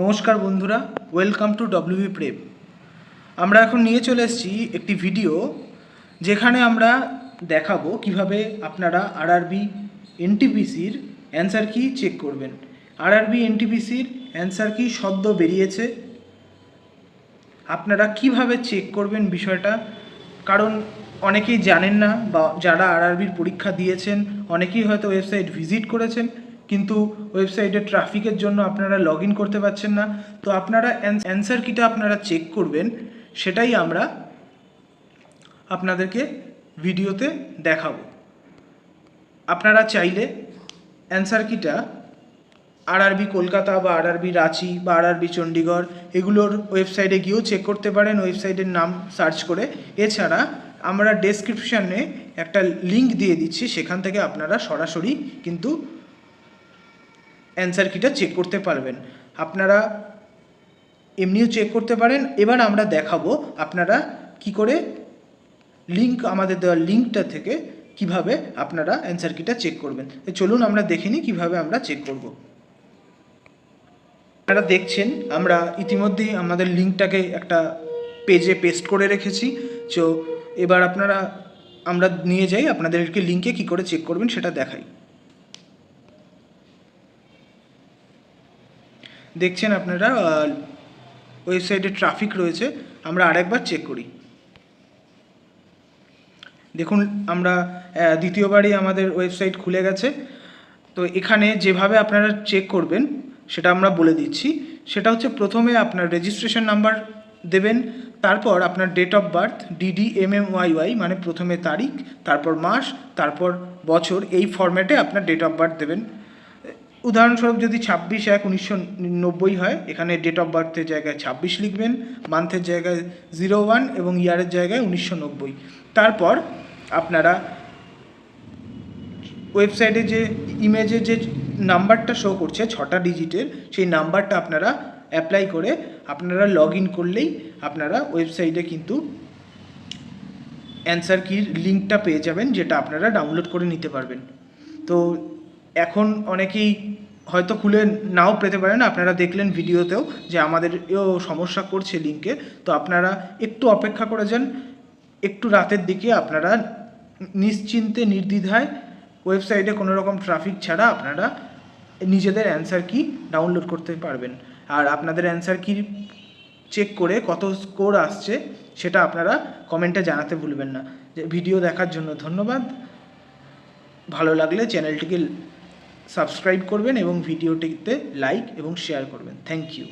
নমস্কার বন্ধুরা welcome to WB prep আমরা এখন নিয়ে চলে এসেছি একটি ভিডিও যেখানে আমরা দেখাবো কীভাবে আপনারা আরআরবি এনটিপিসির অ্যান্সার কি চেক করবেন। আরআরবি এনটিপিসির অ্যান্সার কি সদ্য বেরিয়েছে। আপনারা কীভাবে চেক করবেন বিষয়টা? কারণ অনেকেই জানেন না বা যারা আরআরবির পরীক্ষা দিয়েছেন, অনেকেই হয়তো ওয়েবসাইট ভিজিট করেছেন কিন্তু ওয়েবসাইটে ট্রাফিকের জন্য আপনারা লগ করতে পারছেন না। তো আপনারা অ্যান্সার কিটা আপনারা চেক করবেন, সেটাই আমরা আপনাদেরকে ভিডিওতে দেখাবো। আপনারা চাইলে অ্যান্সার কিটা আরআরবি কলকাতা বা আরআরবি রাঁচি বা আরআরবি চণ্ডীগড় এগুলোর ওয়েবসাইটে গিয়েও চেক করতে পারেন, ওয়েবসাইটের নাম সার্চ করে। এছাড়া আমরা ডেসক্রিপশানে একটা লিংক দিয়ে দিচ্ছি, সেখান থেকে আপনারা সরাসরি কিন্তু অ্যান্সার কিটা চেক করতে পারবেন। আপনারা এমনিও চেক করতে পারেন। এবার আমরা দেখাবো আপনারা কি করে লিঙ্ক আমাদের দেওয়া লিঙ্কটা থেকে কীভাবে আপনারা অ্যান্সার কিটা চেক করবেন। চলুন আমরা দেখে নিই কীভাবে আমরা চেক করব। আপনারা দেখছেন, আমরা ইতিমধ্যেই আমাদের লিঙ্কটাকে একটা পেজে পেস্ট করে রেখেছি। তো এবার আপনারা, আমরা নিয়ে যাই, আপনাদেরকে লিঙ্কে কি করে চেক করবেন সেটা দেখাই। দেখছেন আপনারা ওয়েবসাইটে ট্রাফিক রয়েছে, আমরা আরেকবার চেক করি। দেখুন, আমরা দ্বিতীয়বারই আমাদের ওয়েবসাইট খুলে গেছে। তো এখানে যেভাবে আপনারা চেক করবেন, সেটা আমরা বলে দিচ্ছি। সেটা হচ্ছে প্রথমে আপনার রেজিস্ট্রেশন নাম্বার দেবেন, তারপর আপনার date of birth D D M M Y Y মানে প্রথমে তারিখ, তারপর মাস, তারপর বছর, এই ফর্ম্যাটে আপনার ডেট অফ বার্থ দেবেন। উদাহরণস্বরূপ যদি ছাব্বিশ এক উনিশশো নব্বই হয়, এখানে ডেট অফ বার্থের জায়গায় ছাব্বিশ লিখবেন মান্থের জায়গায় জিরো ওয়ান এবং ইয়ারের জায়গায় উনিশশো নব্বই। তারপর আপনারা ওয়েবসাইটে যে ইমেজে যে নাম্বারটা শো করছে, ছটা ডিজিটের সেই নাম্বারটা আপনারা অ্যাপ্লাই করে আপনারা লগ ইন করলেই আপনারা ওয়েবসাইটে কিন্তু অ্যান্সার কির লিঙ্কটা পেয়ে যাবেন, যেটা আপনারা ডাউনলোড করে নিতে পারবেন। তো এখন অনেকেই হয়তো খুলে নাও পেতে পারেন। আপনারা দেখলেন ভিডিওতেও যে আমাদের সমস্যা করছে লিঙ্কে। তো আপনারা একটু অপেক্ষা করে যান। একটু রাতের দিকে আপনারা নিশ্চিন্তে, নির্দ্বিধায় ওয়েবসাইটে কোনো রকম ট্রাফিক ছাড়া আপনারা নিজেদের অ্যান্সার কি ডাউনলোড করতে পারবেন। আর আপনাদের অ্যান্সার কি চেক করে কত স্কোর আসছে সেটা আপনারা কমেন্টে জানাতে ভুলবেন না। ভিডিও দেখার জন্য ধন্যবাদ। ভালো লাগলে চ্যানেলটিকে সাবস্ক্রাইব করবেন এবং ভিডিওটিতে লাইক এবং শেয়ার করবেন। Thank you.